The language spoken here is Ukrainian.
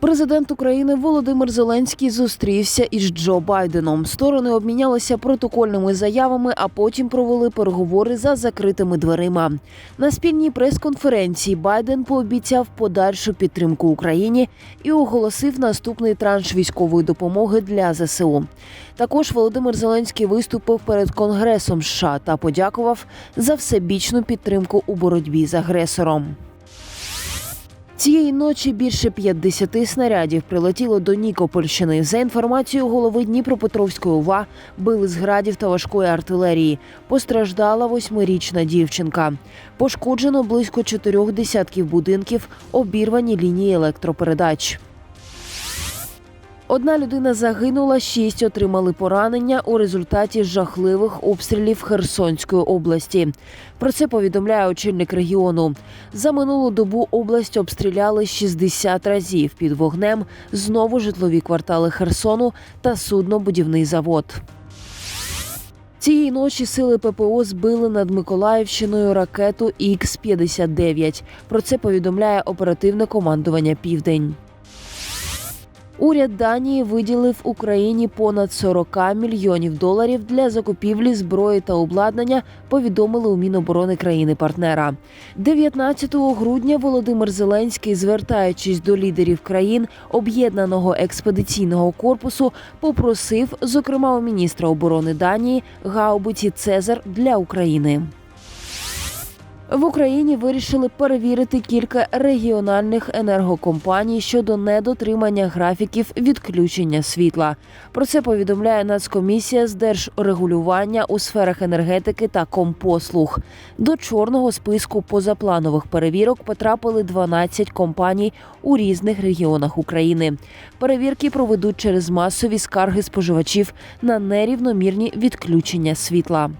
Президент України Володимир Зеленський зустрівся із Джо Байденом. Сторони обмінялися протокольними заявами, а потім провели переговори за закритими дверима. На спільній прес-конференції Байден пообіцяв подальшу підтримку Україні і оголосив наступний транш військової допомоги для ЗСУ. Також Володимир Зеленський виступив перед Конгресом США та подякував за всебічну підтримку у боротьбі з агресором. Цієї ночі більше 50 снарядів прилетіло до Нікопольщини. За інформацією голови Дніпропетровської УВА, били з градів та важкої артилерії. Постраждала восьмирічна дівчинка. Пошкоджено близько чотирьох десятків будинків, обірвані лінії електропередач. Одна людина загинула, шість отримали поранення у результаті жахливих обстрілів Херсонської області. Про це повідомляє очільник регіону. За минулу добу область обстріляли 60 разів під вогнем знову житлові квартали Херсону та суднобудівний завод. Цієї ночі сили ППО збили над Миколаївщиною ракету Х-59. Про це повідомляє оперативне командування Південь. Уряд Данії виділив Україні понад 40 мільйонів доларів для закупівлі зброї та обладнання. Повідомили у Міноборони країни-партнера. 19 грудня Володимир Зеленський, звертаючись до лідерів країн об'єднаного експедиційного корпусу, попросив, зокрема у міністра оборони Данії, гаубиці Цезар для України. В Україні вирішили перевірити кілька регіональних енергокомпаній щодо недотримання графіків відключення світла. Про це повідомляє Нацкомісія з держрегулювання у сферах енергетики та компослуг. До чорного списку позапланових перевірок потрапили 12 компаній у різних регіонах України. Перевірки проведуть через масові скарги споживачів на нерівномірні відключення світла.